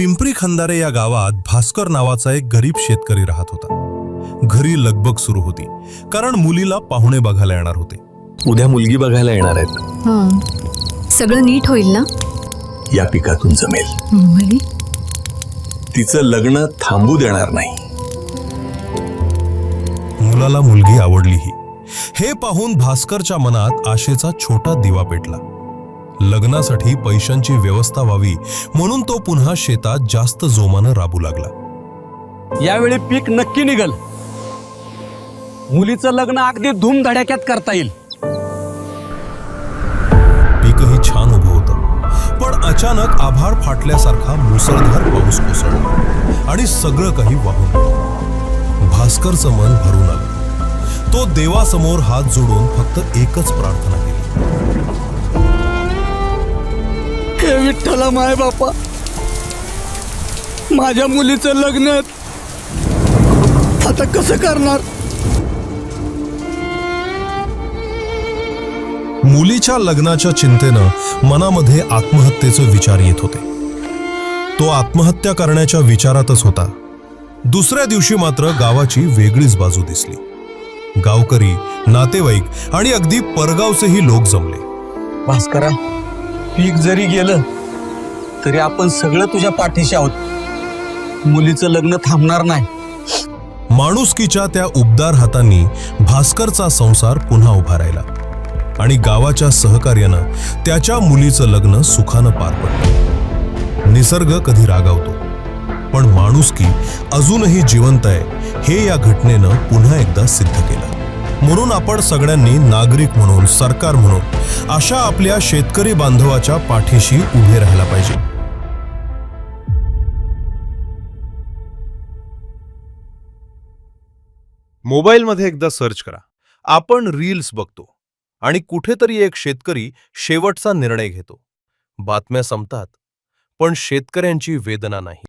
पिंपरी खंदारे या गावात भास्कर नावाचा एक गरीब शेतकरी राहत होता. घरी लगबग सुरू होती. कारण मुलीला पाहुणे बघायला येणार होते. उद्या मुलगी बघायला येणार आहेत. हं. सगळं नीट होईल ना? या पिकातून जमेल. तिचं लग्न थांबू देणार नाही. मुलाला मुलगी आवडलीही. हे पाहून भास्करच्या मनात आशेचा छोटा दिवा पेटला. लग्नासाठी पैशांची व्यवस्था व्हावी म्हणून तो पुन्हा शेतात जास्त जोमानं राबू लागला. यावेळी पीक नक्की निघल. मुलीचं लग्न अगदी धूमधडाक्यात करता येईल. पीकही छान उभं होतं. पण अचानक आभाळ फाटल्यासारखा मुसळधार पाऊस कोसळला आणि सगळं काही वाहून भास्करचं मन भरून आलं. तो देवासमोर हात जोडून फक्त एकच प्रार्थना केली. विठ्ठला माय बापा. माझ्या मुलीचं लग्न आता कसं करणार? मुलीच्या लग्नाच्या चिंतेनं मनामध्ये आत्महत्येचे विचार येत होते. तो आत्महत्या करण्याच्या विचारातच होता. दुसऱ्या दिवशी मात्र गावाची वेगळीच बाजू दिसली. गावकरी नातेवाईक आणि अगदी परगावचेही लोक जमले. भास्करा पीक जरी गेलं तरी आपण सगळं तुझ्या पाठीशी आहोत. मुलीचं लग्न थांबणार नाही. माणुसकीच्या त्या उबदार हातांनी भास्करचा संसार पुन्हा उभा राहिला. आणि गावाच्या सहकार्यानं त्याच्या मुलीचं लग्न सुखानं पार पडलं. निसर्ग कधी रागावतो पण माणुसकी अजूनही जिवंत आहे हे या घटनेनं पुन्हा एकदा सिद्ध केलं. म्हणून आपण सगळ्यांनी नागरिक म्हणून सरकार म्हणून अशा आपल्या शेतकरी बांधवाच्या पाठीशी उभे राहायला पाहिजे. मोबाईलमध्ये एकदा सर्च करा. आपण रील्स बघतो आणि कुठेतरी एक शेतकरी शेवटचा निर्णय घेतो. बातम्या संपतात पण शेतकऱ्यांची वेदना नाही.